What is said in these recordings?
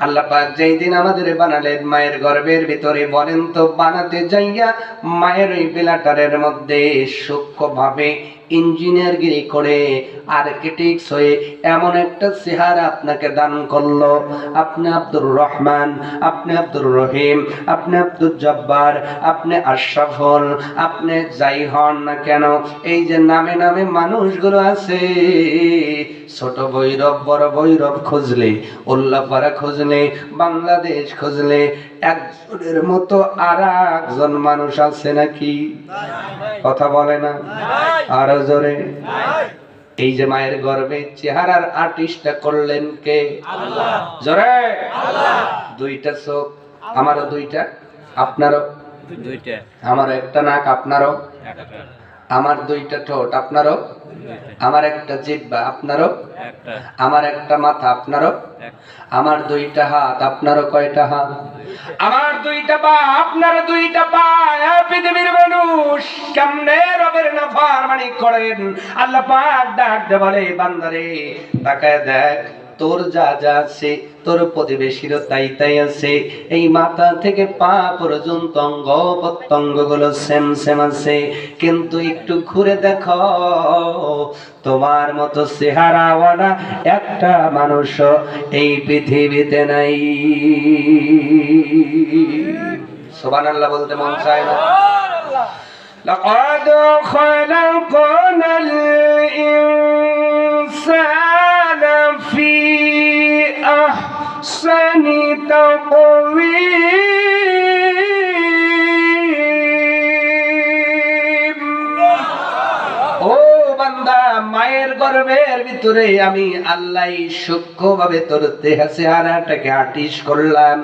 আল্লাহ পাক যেই দিন আমাদের বানালেন মায়ের গর্ভের ভিতরে বলেন তো বানাতে যাইয়া মায়ের ওই বেলাটারের মধ্যে সূক্ষ্মভাবে ইঞ্জিনিয়ারগিরি করে আর্কিটেক্টস হয়ে এমন একটা চেহারা আপনাকে দান করল। আপনি আব্দুর রহমান, আপনি আব্দুর রহিম, আপনি আব্দুর জব্বার, আপনি আশরাফুল আপনি যাই হন না কেন, এই যে নামে নামে মানুষগুলো আছে ছোট বৈরব বড় বৈরব খুঁজলে উল্লাপাড়া খুঁজলে বাংলাদেশ খুঁজলে একজনের মতো আর একজন মানুষ আছে নাকি? কথা বলে না? আরও জোরে। এই যে মায়ের গর্বে চেহারার আর্টিস্টটা করলেন কে? জোরে। দুইটা চোখ আমারও দুইটা আপনারও? দুইটা। আমার একটা নাক আপনারও? আমার দুইটা ঠোঁট আপনারও? আমার একটা জিব্বা আপনারও? আমার একটা মাথা আপনারও? আমার দুইটা হাত আপনারও কয়টা হাত? আমার দুইটা পা আপনার দুইটা পা। পৃথিবীর মানুষ কেমনে রবের না ফারমানি করেন? আল্লাহ পাক ডাক দে বলে বান্দারে তাকায় দেখ। তোর যা যা আছে তোর প্রতিবেশীরও তাই তাই আছে এই মাথা থেকে পা পর্যন্ত অঙ্গ প্রত্যঙ্গ গুলো সেম সেম আছে কিন্তু একটু ঘুরে দেখো তোমার মতো চেহারাওয়ালা একটা মানুষ এই পৃথিবীতে নাই সুবহানাল্লাহ বলতে মন চায় না لقد خلقنا الإنسان হোসেনি তপবি ও বান্দা মায়ের গর্বে গর্ভের ভিতরে আমি আল্লাহ সূক্ষ্মভাবে তোর দেহা চেহারাটাকে আটিস করলাম,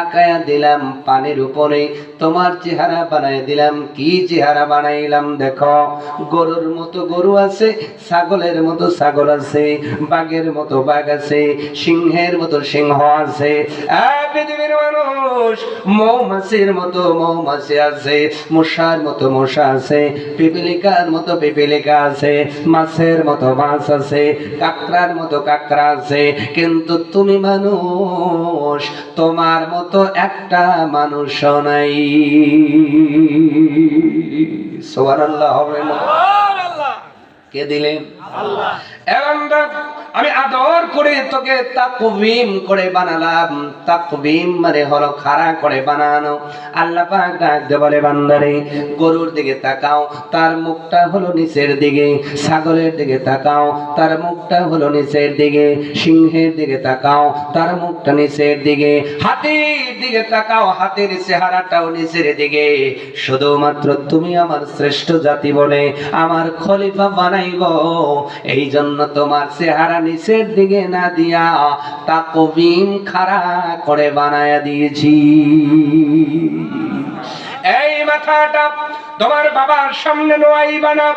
আঁকায়া দিলাম, পানির উপরে তোমার চেহারা বানাই দিলাম। কি চেহারা বানাইলাম দেখো, গরুর মতো গরু আছে, ছাগলের মতো ছাগল আছে, বাঘের মতো বাঘ আছে, সিংহের মতো সিংহ আছে। পৃথিবীর মানুষ, মৌমাছির মতো মৌমাছি আছে, মশার মতো মশা আছে, পিপিলিকার মতো পিপিলিকা আছে, মাছের মতো মাছ আছে। কাকড়ার মতো কাকড়া আছে। কিন্তু তুমি মানুষ তোমার মতো একটা মানুষ নাই। সোয়ারাল্লাহ হবে না? কে দিলেন? দেখ, আমি আদর করে তোকে তাকবিম করে বানালাম। তাকবিম মানে হলো খাড়া করে বানানো। আল্লাহ পাক ডাক দিয়ে বলে, বান্দারে, গরুর দিকে তাকাও, তার মুখটা হলো নিচের দিকে। ছাগলের দিকে তাকাও, তার মুখটা হলো নিচের দিকে। সিংহের দিকে তাকাও, তার মুখটা নিচের দিকে। হাতির দিকে তাকাও, হাতির চেহারাটাও নিচের দিকে। শুধুমাত্র তুমি আমার শ্রেষ্ঠ জাতি বলে আমার খলিফা বানাইব। এই জন্য তোমার চেহারা নিচের দিকে না দিয়া তা কবিন খাড়া করে বানায়া দিয়েছি। মাথাটা তোমার বাবার সামনে নোয়াই বানাব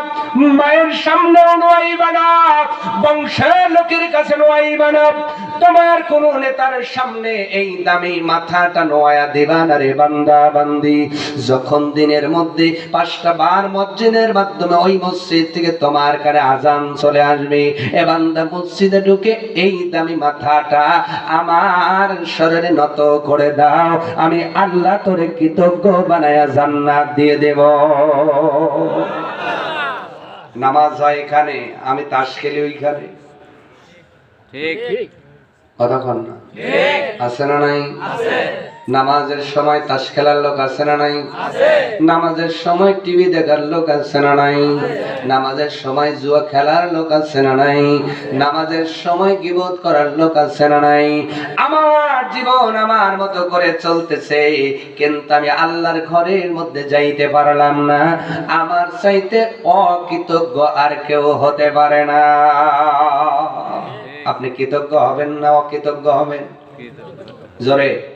মায়ের সামনে নোয়াই বানাব বংশের লোকের কাছে নোয়াই বানাব তোমার কোন নেতার সামনে এই দামি মাথাটা নোয়া দেবা না রে বান্দা বান্দি। যখন দিনের মধ্যে পাঁচটা বার মসজিদের মাধ্যমে ওই মসজিদ থেকে তোমার কানে আজান চলে আসবে, এ বান্দা মসজিদে ঢুকে এই দামি মাথাটা আমার শরীরে নত করে দাও। আমি আল্লাহ তোরে কৃতজ্ঞ বানায়া জান্নাত দিয়ে দেব। নামাজ হয় এখানে আমি তাস খেলি ওইখানে। ঠিক। কতক্ষণ না? আছে না নাই? নামাজের সময় তাস খেলার লোক আছে না নাই? নামাজের সময় টিভি দেখার লোক আছে না নাই? নামাজের সময় জুয়া খেলার লোক আছে না নাই? নামাজের সময় গিবত করার লোক আছে না নাই? আমার জীবন আমার মতো করে চলতেছে কিন্তু আমি আল্লাহর ঘরের মধ্যে যাইতে পারলাম না। আমার চাইতে অকৃতজ্ঞ আর কেউ হতে পারে না। আপনি কৃতজ্ঞ হবেন না অকৃতজ্ঞ হবেন? জোরে।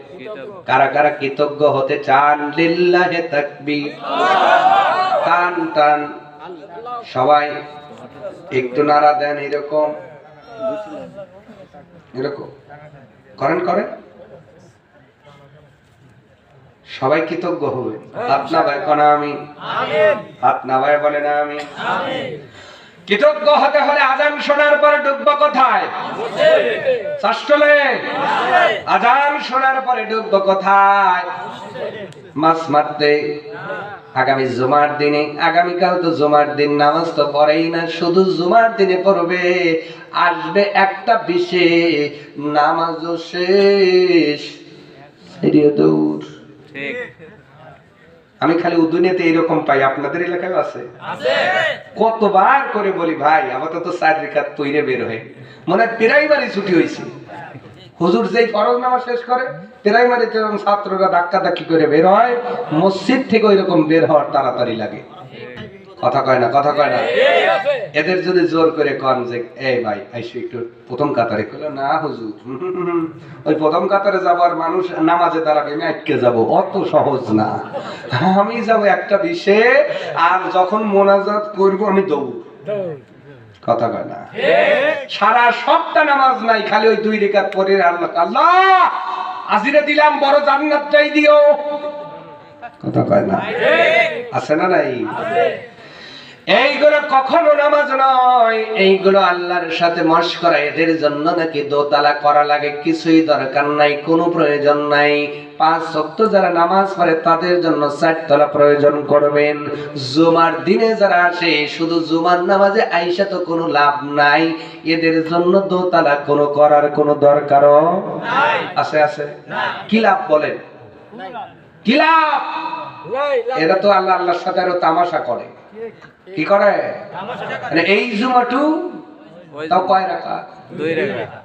কারা কারা কৃতজ্ঞ হতে চান? লিল্লাহে তাকবীর। টান টান। সবাই একটু নাড়া দেন এরকম। এরকম। করেন করেন। সবাই কৃতজ্ঞ হবে। হাত না ভাই কনা আমি। হাত না ভাই বলে না আমি। কৃতজ্ঞ হতে হলে আজান শোনার পর ডুববো কোথায়? আজান শোনার পরে মাছ মারতে। জুমার দিনে, আগামীকাল তো জুমার দিন, নামাজ তো পড়েই না, শুধু জুমার দিনে পড়বে। আসবে একটা বিশেষ নামাজও শেষ। দৌড়। আমি খালি উদুনিয়াতে এরকম পাই আপনাদের এলাকায় আছে? কতবার করে বলি ভাই আপাতত চাকরি কাজ তৈরি বের হয়ে মনে হয় প্রাইমারি ছুটি হয়েছে। হুজুর যেই ফরজ নামাজ শেষ করে প্রাইমারিতে ছাত্ররা ধাক্কা ধাক্কি করে বের হয় মসজিদ থেকে ওই রকম বের হওয়ার তাড়াতাড়ি লাগে। কথা কয় না কথা কয় না। এদের যদি জোর করে কন যে এই ভাই আইসু একটু প্রথম কাতারে। কইলো না হুজুর। ওই প্রথম কাতারে যাবার মানুষ নামাজে দাঁড়াবে আমি আটকে যাব। অত সহজ না। আমি যাব একটা বিষে আর যখন মোনাজাত করব আমি দৌড়। কথা কয় না। সারা সপ্তাহ নামাজ নাই খালি ওই দুই রেখাত পরে আল্লাহ আল্লাহ আজিরে দিলাম বড় জান্নাতটাই দিও। কথা কয় না। আছে না নাই? এইগুলো কখনো নামাজ নয়। এইগুলো আল্লাহর সাথে মস্করা এদের জন্য নাকি দোতলা করা লাগে কিছুই দরকার নাই কোনো প্রয়োজন নাই। পাঁচ সপ্তাহ যারা নামাজ পড়ে তাদের জন্য চারতলা প্রয়োজন করবেন। জুমার দিনে যারা আসে শুধু জুমার নামাজে আইসা তো কোনো লাভ নাই। এদের জন্য দোতলা কোনো করার কোনো দরকারও আছে আছে। কি লাভ বলেন? কি লাভ? এরা তো আল্লাহ আল্লাহর সাথে আরও তামাশা করে। কি করে? মানে এই জুমাটু তাও কয় রাখা? দুই রেখা।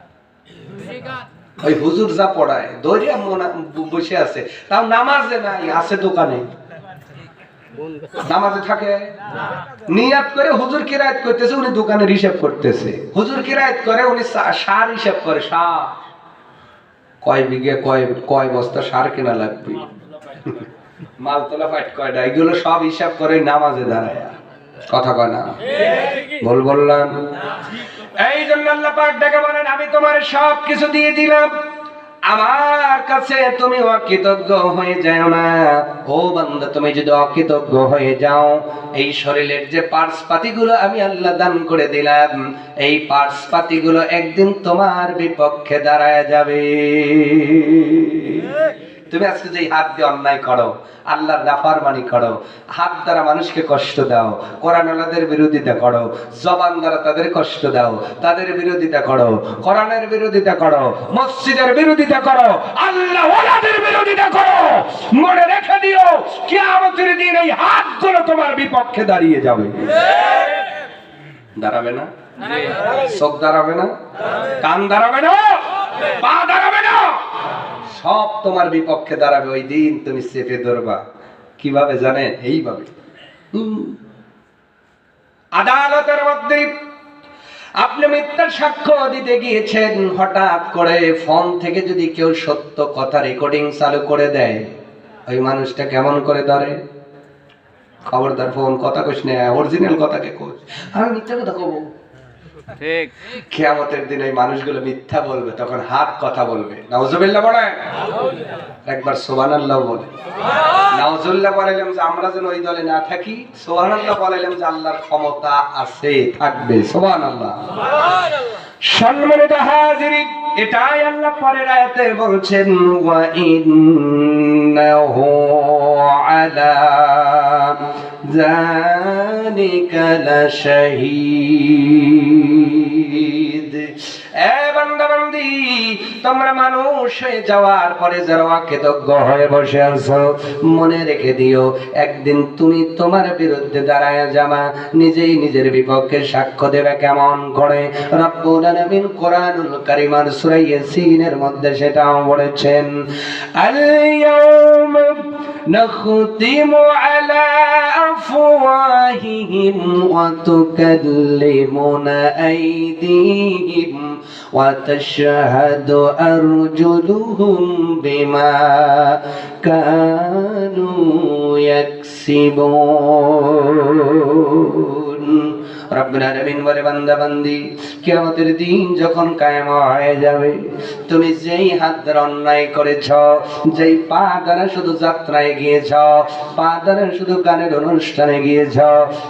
ওই হুজুর যা পড়ায় মোনা বসে আছে। তাও নামাজে নাই আছে দোকানে। নামাজে থাকে? নিয়াত করে হুজুর কিরায়ত করতেছে উনি দোকানের হিসাব করতেছে। হুজুর কিরায়ত করে উনি সার হিসাব করে সার। কয় বিঘে কয় কয় বস্তা সার কেনা লাগবে? মালতলা ফাইট কয়টা এগুলো সব হিসাব করে নামাজে দাঁড়ায়। কথা কয় না? বল বললাম। এই জন্য আল্লাহ পাক ডেকে বলেন, আমি তোমার সব কিছু দিয়ে দিলাম। আমার কাছে তুমি অকৃতজ্ঞ হয়ে যাও না। ও বান্দা, তুমি যদি অকৃতজ্ঞ হয়ে যাও, এই শরীরের যে পার্স পাতিগুলো আমি আল্লাহ দান করে দিলাম, এই পার্স পাতিগুলো একদিন তোমার বিপক্ষে দাঁড়ায় যাবে। তুমি আজকে যে হাত দিয়ে অন্যায় করো আল্লাহর নাফারমানি করো হাত দ্বারা মানুষকে কষ্ট দাও কোরআন আল্লাহদের বিরোধিতা করো জবান দ্বারা তাদের কষ্ট দাও তাদের বিরোধিতা করো কোরআনের বিরোধিতা করো মসজিদের বিরোধিতা করো আল্লাহ ওলাদের বিরোধিতা করো। মনে রেখে দিও কিয়ামতের দিন এই হাতগুলো তোমার বিপক্ষে দাঁড়িয়ে যাবে। দাঁড়াবে না। চোখ দাঁড়াবে না? কান দাঁড়াবে না? পা দাঁড়াবে না? সব তোমার বিপক্ষে দাঁড়াবে, ওই দিন তুমি চেপে ধরবা। কীভাবে জানেন? এইভাবে। আদালতের মধ্যে আপনি মিথ্যার সাক্ষ্য দিতে গিয়েছেন, হঠাৎ করে ফোন থেকে যদি কেউ সত্য কথা রেকর্ডিং চালু করে দেয়, ওই মানুষটা কেমন করে ধরে? খবরদার ফোন, কথা কইস না অরিজিনাল কথাকে কোচ আমি মিথ্যা কথা কব। ঠিক। কেয়ামতের দিন ওই মানুষগুলো মিথ্যা বলবে তখন হাত কথা বলবে। নাউজুবিল্লাহ বলে একবার সুবহানাল্লাহ বলে নাউজুল্লাহ বলাইলাম যে আমরা যেন ওই দলে না থাকি সুবহানাল্লাহ বলাইলাম যে আল্লাহর ক্ষমতা আছে থাকবে। সুবহানাল্লাহ। সম্মানিত হাজিরি এটাই আল্লাহ পরের আয়াতে বলছেন ওয়া ইন্নাহু আলা যালিকা লাশাহীদ এ বান্দা বান্দি তোমরা মানুষ হয়ে যাওয়ার পরে যারা অকৃতজ্ঞ হয়ে বসে আছো মনে রেখে দিও একদিন তুমি তোমার বিরুদ্ধে দাঁড়ায় যাবা নিজেই নিজের বিপক্ষে সাক্ষ্য দেবে কেমন করে রব্বুল আলামিন কোরআনুল কারীমার সূরা ইয়াসিনের মধ্যে সেটাও বলেছেন আল ইয়াউমা نختم على أفواههم وتكلمنا أيديهم وتشهد أرجلهم بما كانوا يكسبون. রব্বুল আলামিন বলে বান্দা বান্দি কিয়ামতের দিন যখন কায়েম হয়ে যাবে তুমি যেই হাত দ্বারা অন্যায় করেছ যেই পা দ্বারা শুধু যাত্রায় গিয়েছ পা দ্বারা শুধু গানের অনুষ্ঠানে গিয়েছ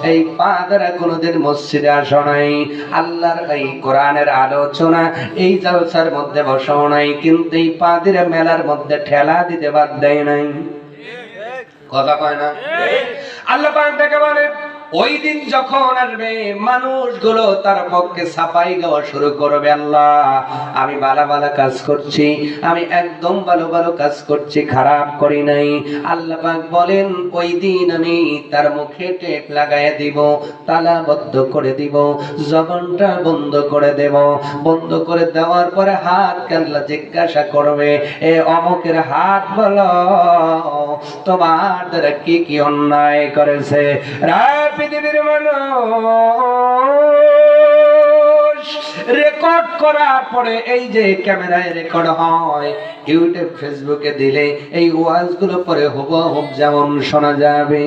এই পা দ্বারা কোনোদিন মসজিদে আসো নাই আল্লাহর এই কোরআনের আলোচনা এই জালসার মধ্যে বসাও নাই কিন্তু এই পা দিয়ে মেলার মধ্যে ঠেলা দিতে বাদ দেয় নাই। কথা কয় না? আল্লাহ পাক ডেকে বলে ওই দিন যখন আসবে, মানুষগুলো তার পক্ষে সাফাই গাওয়া শুরু করবে, আল্লাহ। আমি ভালো ভালো কাজ করছি, আমি একদম ভালো ভালো কাজ করছি, খারাপ করি নাই। আল্লাহ বলেন ওই দিন আমি তার মুখে টেপ লাগাই দিব, তালাবদ্ধ করে দিব, জবানটা বন্ধ করে দেব। বন্ধ করে দেওয়ার পরে হাত কাল্লা জিজ্ঞাসা করবে, এ অমুকের হাত বলো, তোমার দ্বারা কি কি অন্যায় করেছে? রায় পৃথিবীর মানুষ রেকর্ড করার পরে এই যে ক্যামেরায় রেকর্ড হয় ইউটিউব ফেসবুকে দিলে এই ওয়াজগুলো পরে হুবহুব যেমন শোনা যাবে।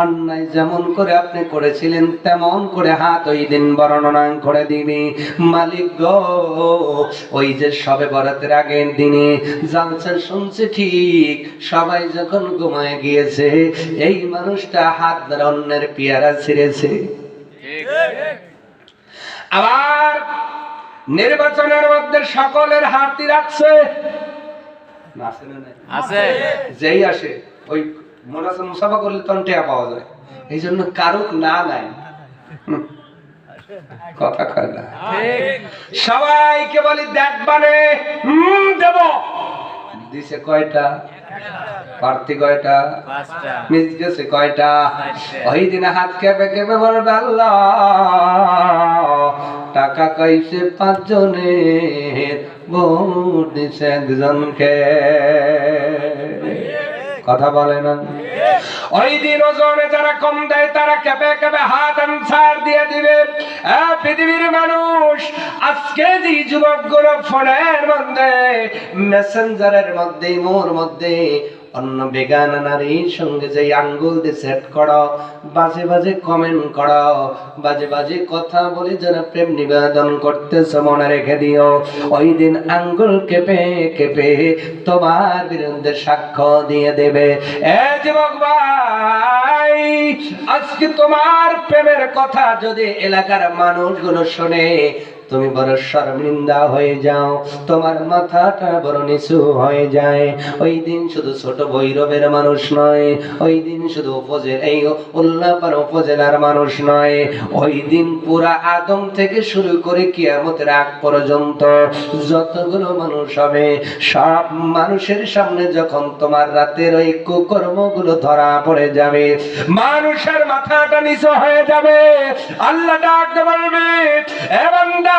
অন্যায় যেমন করে আপনি করেছিলেন তেমন করে হাত ওই দিন বর্ণনা করে দিবে। মালিক গো ওই যে সবে বরাতের আগের দিনে জালসা শুনছে ঠিক সবাই যখন ঘুমায় গিয়েছে এই মানুষটা হাত ধরে অন্যের পেয়ারা ছিঁড়েছে। আবার নির্বাচনের মধ্যে সকলের হাতি রাখছে। আছে যেই আসে ওই মোনাসা মুসাফা করলে তখন টেয়া পাওয়া যায়। এই জন্য কারুক না নাই। কথা কয় না। সবাইকে বলি দেখবানে দেব। দিছে কয়টা? প্রার্থী কয়টা? মিস গেছে কয়টা? ওই দিনে হাত কেঁপে কেঁপে বলবে আল্লাহ টাকা কইছে পাঁচজনের ভোট দিছে একজনকে কথা বলে না? ওই দিন ওজনে যারা কম দেয়, তারা কেঁপে কেঁপে হাত আনসার দিয়ে দিবে। পৃথিবীর মানুষ, আজকে যে যুবকগুলো ফোনের মধ্যে মেসেঞ্জারের মধ্যে, মোর মধ্যে অন্য বেগান নারীর সঙ্গে যে আঙ্গুল দিয়ে সেট করো, বাজে বাজে কমেন্ট করো, বাজে বাজে কথা বলে যারা প্রেম নিবেদন করতেছ মনে রেখে দিও। ওই দিন আঙ্গুল কেঁপে কেঁপে তোমার বিরুদ্ধে সাক্ষ্য দিয়ে দেবে। এ যুবক ভাই, আজকে তোমার প্রেমের কথা যদি এলাকার মানুষগুলো শোনে তুমি বড় শর্মিন্দা হয়ে যাও, তোমার মাথাটা বড় নিচু হয়ে যায়। ওই দিন শুধু ছোট ভৈরবের মানুষ নয়, ওই দিন শুধু উপজেলা এই উল্লাপার উপজেলার মানুষ নয়, ওই দিন পুরা আদম থেকে শুরু করে কিয়ামতের আগ পর্যন্ত যতগুলো মানুষ হবে, সব মানুষের সামনে যখন তোমার রাতের ওই কুকর্মগুলো ধরা পড়ে যাবে, মানুষের মাথাটা নিচু হয়ে যাবে। আল্লাহ ডাকতে বলবে, এ বান্দা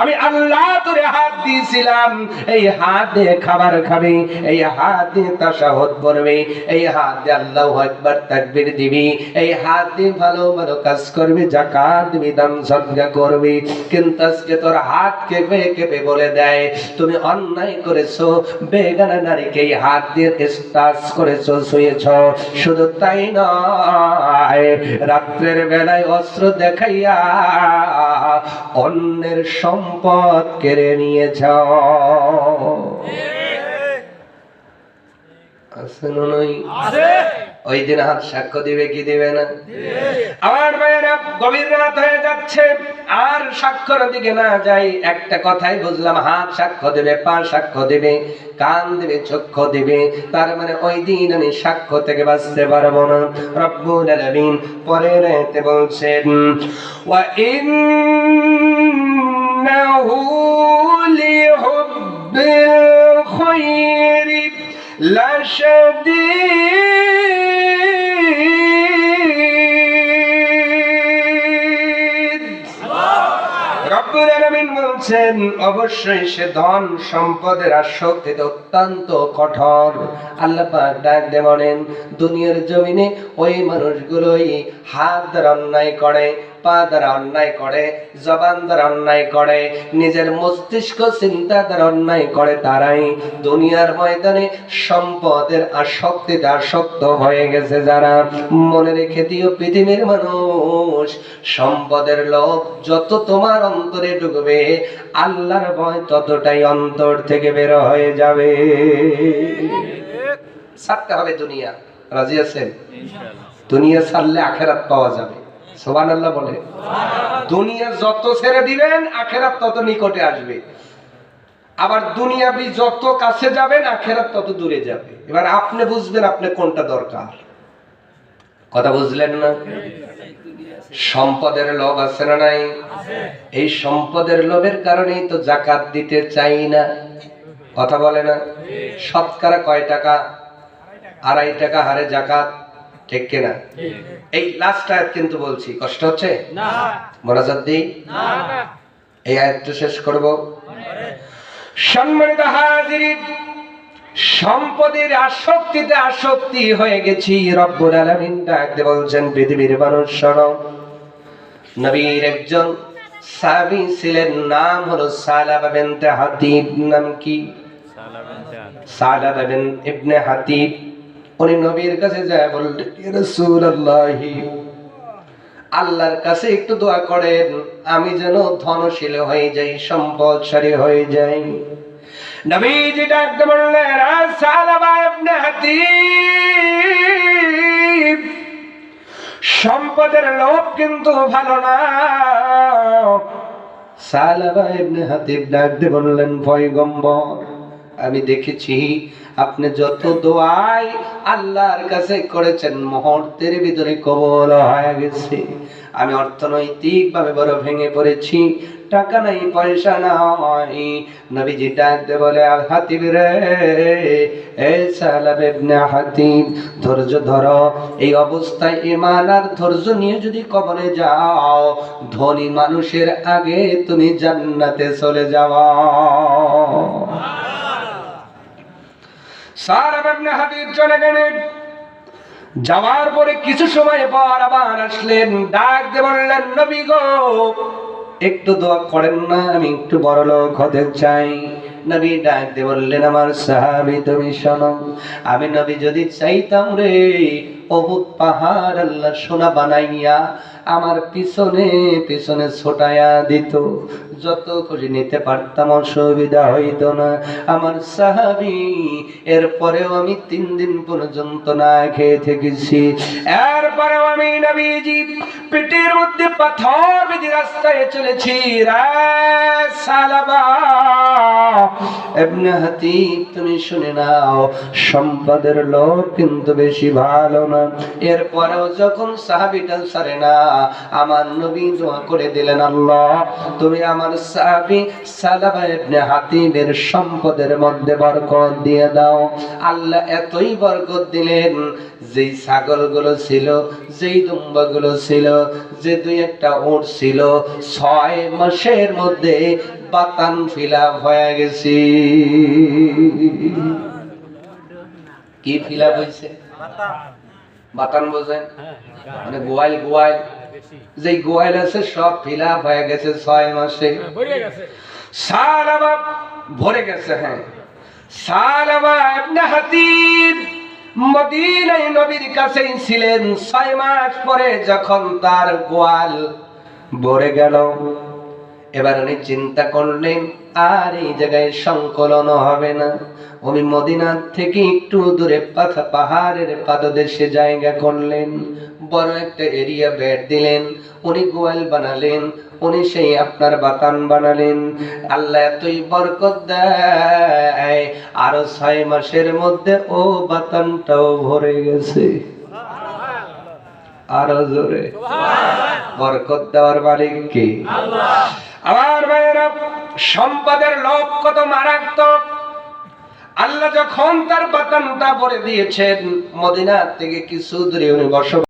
আমি আল্লাহ তোরে হাত দিয়েছিলাম। এই হাত দিয়ে খাবার খাবি, এই হাত দিয়ে তাসাহত করবি, এই হাত দিয়ে আল্লাহ একবার তাকবির দিবি, এই হাত দিয়ে ভালো ভালো কাজ করবি জাকাত দিবি, দান সদকা করবি। কিন্তু আজকে তোর হাত কেঁপে কেঁপে বলে দেয়, তুমি অন্যায় করেছ, বেগানা নারীকে এই হাত দিয়ে স্টাচ করেছ, শুয়েছ। শুধু তাই নয়, রাত্রের বেলায় অস্ত্র দেখাইয়া অন্যের সম্পদ কেড়ে নিয়েছ। আছে না নাই? ওই দিন হাত সাক্ষ্য দিবে কি দিবে না? আমার ভাইয়েরা গভীর রাত হয়ে যাচ্ছে আর সাক্ষর দিকে না যাই। একটা কথাই বুঝলাম হাত সাক্ষ্য দেবে পা সাক্ষ্য দেবে কান দেবে চক্ষু দেবে। তার মানে ওই দিন আমি সাক্ষ্য থেকে বাঁচতে পারব না। রব্বুল আলামিন পরের এতে বলছেন ওয়া ইন্নাহু লিহুব্বিল খায়রি বলছেন, অবশ্যই সে ধন সম্পদের আসক্তিতে অত্যন্ত কঠোর। আল্লাহ পাক ডাক দিয়ে বলেন, দুনিয়ার জমিনে ওই মানুষগুলোই হাত অন্যায় করে পা দ্বারা অন্যায় করে জবান দ্বারা অন্যায় করে নিজের মস্তিষ্ক চিন্তা দ্বারা অন্যায় করে তারাই। দুনিয়ার ময়দানে সম্পদের আসক্তিতে আসক্ত হয়ে গেছে যারা। মনে রেখে দিও পৃথিবীর মানুষ সম্পদের লোভ যত তোমার অন্তরে ঢুকবে আল্লাহর ভয় ততটাই অন্তর থেকে বের হয়ে যাবে। ছাড়তে হবে দুনিয়া। রাজি আছেন? দুনিয়া ছাড়লে আখেরাত পাওয়া যাবে। সোবান আল্লাহ বলে। দুনিয়া যত ছেড়ে দিবেন, আখেরাত তত নিকটে আসবে। আবার দুনিয়াবি যত কাছে যাবেন, আখেরাত তত দূরে যাবে। এবার আপনি বুঝবেন আপনি কোনটা দরকার। কথা বুঝলেন না? সম্পদের লোভ আছে না নাই? এই সম্পদের লোভের কারণেই তো জাকাত দিতে চাই না। কথা বলে না? শতকরা কয় টাকা? আড়াই টাকা হারে জাকাত? ঠিক কিনা? এই লাস্ট আয়াত কিন্তু বলছি কষ্ট হচ্ছে? মোনাজাত দিই? এই আয়াতটা শেষ করব। সম্মানিত হাজিরিন সম্পদের আসক্তিতে আসক্তি হয়ে গেছি রব্বুল আলামিন। ডাকতে বলছেন পৃথিবীর মানুষ শোনো। নবীর একজন সাহাবী ছিলেন নাম হলো সালাবা বিনতে হাতিব নাম কি? সালাবা বিন ইবনে হাতিব। উনি নবীর কাছে যায় বললেন আল্লাহর কাছে একটু দোয়া করেন, আমি যেন ধনশীল হয়ে যাই, সম্পদশালী হয়ে যাই। নবীজি ডাকতে বললেন, "আ সালাবা ইবনে হাতিব, সম্পদের লোভ কিন্তু ভালো না। সালাবা ইবনে হাতিব ডাকতে বললেন ভয় পয়গম্বর আমি দেখেছি, আপনি যত দোয়াই আল্লাহর কাছে করেছেন, মুহূর্তের ভিতরে কবল হয়ে গেছে। আমি অর্থনৈতিক ভাবে বড় ভেঙে পড়েছি, টাকা নাই, পয়সা নাই। নবীজি ডাকতে বলে হাতিব রে, এ সালাব ইবনে হাতিব, ধৈর্য ধরো। এই অবস্থায় ইমান আর ধৈর্য নিয়ে যদি কবরে যাও, ধনী মানুষের আগে তুমি জান্নাতে চলে যাওয়া হাতিব চলে যাওয়ার পরে কিছু সময় পর আবার আসলেন। ডাক দিয়ে বললেন, নবী গো, একটু দোয়া করেন না, আমি একটু বড় লোক হতে চাই। নবী ডাক দিয়ে বললেন, আমার সাহাবি, তুমি শোনো, আমি নবী যদি চাইতাম রে অহুত পাহাড় আল্লাহ সোনা বানাইয়া আমার পিছনে পিছনে ছোটায়া দিত। যত খুশি নিতে পারতাম, অসুবিধা হইতো না। আমার সাহাবি, এরপরেও আমি তিন দিন পর্যন্ত না খেয়ে থেকেছি। এরপরেও আমি নবীজি পেটের মধ্যে পাথর বেঁধে রাস্তায় চলেছি। তুমি শুনে নাও, সম্পদের লোক কিন্তু বেশি ভালো না। এরপরেও যখন সাহাবিটা সারে না আমার নবী দোয়া করে দিলেন, আল্লাহ, তুমি আমার সাহাবি সালাবা ইবনে হাতিবের সম্পদের মধ্যে বরকত দিয়ে দাও। আল্লাহ এতই বরকত দিলেন, যেই ছাগলগুলো ছিল, যেই দুম্বাগুলো ছিল, যে দুই একটা উট ছিল, ছয় মাসের মধ্যে বাতান ফিলা হয়ে গেছি। কি ফিলা হয়েছে? বাতান বোঝেন? মানে গোয়াল গোয়াল। যেই গোয়াল আছে সব ফিলা হয়ে গেছে ছয় মাসে। সালাবা ভরে গেছে। হ্যাঁ। সালাবা ইবনে হাতির মদিনায় নবীর কাছেই ছিলেন। ছয় মাস পরে যখন তার গোয়াল ভরে গেল এবার উনি চিন্তা করলেন আর এই জায়গায় সংকলন হবে না। উনি মদিনার থেকে একটু দূরে পাথা পাহাড়ের পাদদেশে জায়গা করলেন বড় একটা এরিয়া বেড দিলেন উনি গোয়াল বানালেন উনি সেই আপনার বাতান বানালেন। আল্লাহ এতই বরকত দেয় আরও ছয় মাসের মধ্যে ও বাতানটাও ভরে গেছে। আরও জোরে। বরকত দেওয়ার মালিক কি? আমার ভাইয়েরা সম্পদের লোভ কত মারাত্মক। আল্লাহ যখন তার বাতানটা ভরে দিয়েছেন, মদিনার থেকে কিছু দূরে উনি বসবাস